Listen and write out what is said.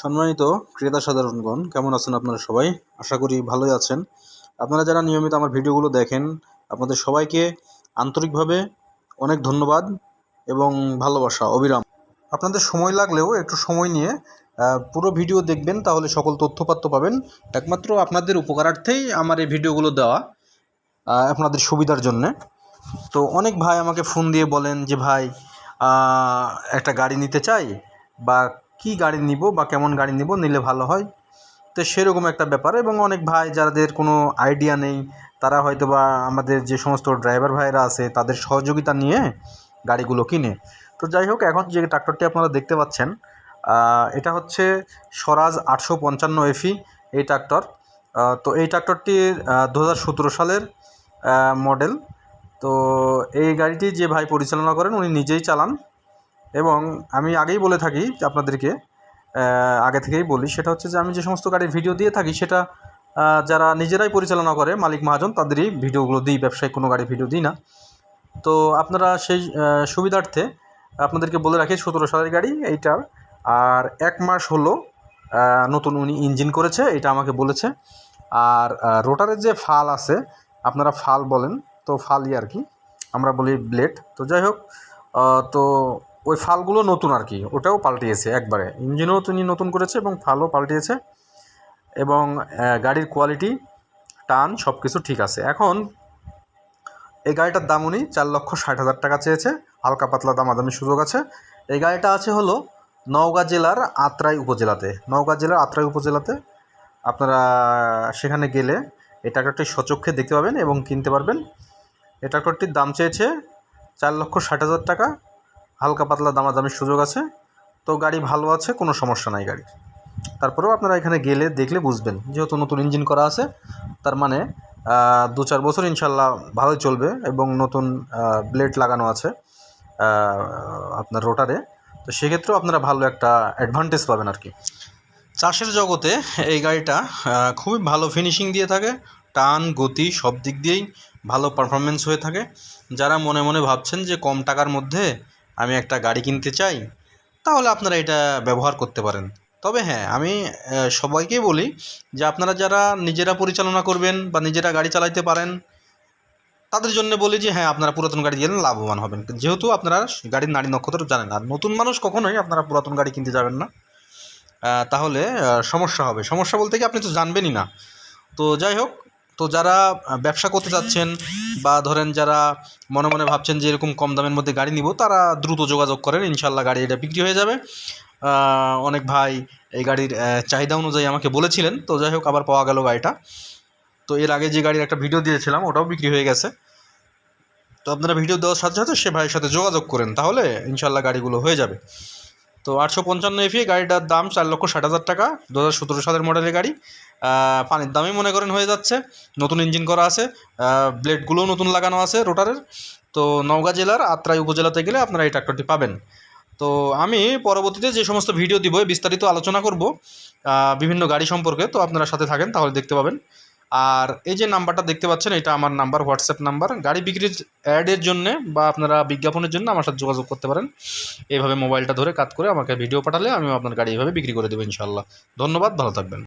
সম্মানিত ক্রেতা সাধারণগণ, কেমন আছেন আপনারা সবাই? আশা করি ভালোই আছেন। আপনারা যারা নিয়মিত আমার ভিডিওগুলো দেখেন, আপনাদের সবাইকে আন্তরিকভাবে অনেক ধন্যবাদ এবং ভালোবাসা, অবিরাম। আপনাদের সময় লাগলেও একটু সময় নিয়ে পুরো ভিডিও দেখবেন, তাহলে সকল তথ্যপাত্য পাবেন। একমাত্র আপনাদের উপকারার্থেই আমার এই ভিডিওগুলো দেওয়া আপনাদের সুবিধার জন্যে। তো অনেক ভাই আমাকে ফোন দিয়ে বলেন যে, ভাই একটা গাড়ি নিতে চাই বা কি গাড়ি নিব বা কেমন গাড়ি নিব নিলে ভালো হয়। তো সেরকম একটা ব্যাপার এবং অনেক ভাই যাদের কোনো আইডিয়া নেই, তারা হয়তো বা আমাদের যে সমস্ত ড্রাইভার ভাইরা আছে, তাদের সহযোগিতা নিয়ে গাড়িগুলো কিনে। তো যাই হোক, এখন যে ট্রাক্টরটি আপনারা দেখতে পাচ্ছেন এটা হচ্ছে স্বরাজ আটশো পঞ্চান্ন এফি এই ট্রাক্টর। তো এই ট্রাক্টরটি দু সতেরো সালের মডেল। তো এই গাড়িটি যে ভাই পরিচালনা করেন, উনি নিজেই চালান। এবং আমি আগেই বলে থাকি আপনাদেরকে আগে থেকেই বলি, সেটা হচ্ছে যে আমি যে সমস্ত গাড়ির ভিডিও দিয়ে থাকি, সেটা যারা নিজেরাই পরিচালনা করে, মালিক মহাজন, তাদেরই ভিডিওগুলো দিই, ব্যবসায়িক কোনো গাড়ির ভিডিও দিই না। তো আপনারা সেই সুবিধার্থে আপনাদেরকে বলে রাখি, সতেরো সালের গাড়ি এইটার, আর এক মাস হলো নতুন উনি ইঞ্জিন করেছে, এটা আমাকে বলেছে। আর রোটারের যে ফাল আছে, আপনারা ফাল বলেন, তো ফালই আর কি, আমরা বলি ব্লেড। তো যাই হোক তো ওই ফালগুলো নতুন আর কি, ওটাও পাল্টিয়েছে একবারে। ইঞ্জিনও তিনি নতুন করেছে এবং ফালও পাল্টিয়েছে এবং গাড়ির কোয়ালিটি টান সব কিছু ঠিক আছে। এখন এই গাড়িটার দাম উনি চার লক্ষ ষাট হাজার টাকা চেয়েছে, হালকা পাতলা দামাদামির সুযোগ আছে। এই গাড়িটা আছে হলো নওগাঁ জেলার আত্রাই উপজেলাতে। নওগাঁ জেলার আত্রাই উপজেলাতে আপনারা সেখানে গেলে এই ট্রাক্টরটি সচক্ষে দেখতে পাবেন এবং কিনতে পারবেন। এই ট্রাক্টরটির দাম চেয়েছে চার লক্ষ ষাট হাজার টাকা। হালকা পাতলা দামাদামির সুযোগ আছে। তো গাড়ি ভালো আছে, কোনো সমস্যা নাই গাড়ির। তারপরেও আপনারা এখানে গেলে দেখলে বুঝবেন, যেহেতু নতুন ইঞ্জিন করা আছে, তার মানে দু চার বছর ইনশাল্লাহ ভালোই চলবে এবং নতুন ব্লেড লাগানো আছে আপনার রোটারে। তো সেক্ষেত্রেও আপনারা ভালো একটা অ্যাডভান্টেজ পাবেন আর কি। চাষের জগতে এই গাড়িটা খুবই ভালো ফিনিশিং দিয়ে থাকে, টান, গতি সব দিক দিয়েই ভালো পারফরমেন্স হয়ে থাকে। যারা মনে মনে ভাবছেন যে কম টাকার মধ্যে আমি একটা গাড়ি কিনতে চাই, তাহলে আপনারা এটা ব্যবহার করতে পারেন। তবে হ্যাঁ আমি সবাইকেই বলি যে আপনারা যারা নিজেরা পরিচালনা করবেন বা নিজেরা গাড়ি চালাইতে পারেন, তাদের জন্য বলি যে হ্যাঁ আপনারা পুরাতন গাড়ি গেলে লাভবান হবেন। যেহেতু আপনারা গাড়ির নারী নক্ষত্র জানেন, আর নতুন মানুষ কখনোই আপনারা পুরাতন গাড়ি কিনতে যাবেন না। তাহলে সমস্যা হবে। সমস্যা বলতে কি আপনি তো জানবেনই না। তো যাই হোক, তো যারা ব্যবসা করতে চাচ্ছেন বা ধরেন যারা মনে মনে ভাবছেন যে এরকম কম দামের মধ্যে গাড়ি নিব, তারা দ্রুত যোগাযোগ করেন, ইনশাল্লাহ গাড়ি এটা বিক্রি হয়ে যাবে। অনেক ভাই এই গাড়ির চাহিদা অনুযায়ী আমাকে বলেছিলেন, তো যাই হোক আবার পাওয়া গেল গাড়িটা। তো এর আগে যে গাড়ির একটা ভিডিও দিয়েছিলাম, ওটাও বিক্রি হয়ে গেছে। তো আপনারা ভিডিও দেওয়ার সাথে সাথে সে ভাইয়ের সাথে যোগাযোগ করেন, তাহলে ইনশাল্লাহ গাড়িগুলো হয়ে যাবে। তো আটশো পঞ্চান্ন এফি গাড়িটার দাম চার লক্ষ ষাট হাজার টাকা, দু হাজার সতেরো সালের মডেলের গাড়ি। পানির দামই মনে করেন হয়ে যাচ্ছে। নতুন ইঞ্জিন করা আছে ব্লেডগুলোও নতুন লাগানো আছে রোটারের তো নওগাঁ জেলার আত্রাই উপজেলাতে গেলে আপনারা এই ট্রাক্টরটি পাবেন। তো আমি পরবর্তীতে যে সমস্ত ভিডিও দিব বিস্তারিত আলোচনা করব বিভিন্ন গাড়ি সম্পর্কে। তো আপনারা সাথে থাকেন, তাহলে দেখতে পাবেন। আর এই যে নাম্বারটা দেখতে পাচ্ছেন, এটা আমার নাম্বার হোয়াটসঅ্যাপ নাম্বার। গাড়ি বিক্রির অ্যাডের জন্য বা আপনারা বিজ্ঞাপনের জন্য আমার সাথে যোগাযোগ করতে পারেন। এইভাবে মোবাইলটা ধরে কাত করে আমাকে ভিডিও পাঠালে আমি আপনার গাড়ি এইভাবে বিক্রি করে দেবো ইনশাল্লাহ ধন্যবাদ, ভালো থাকবেন।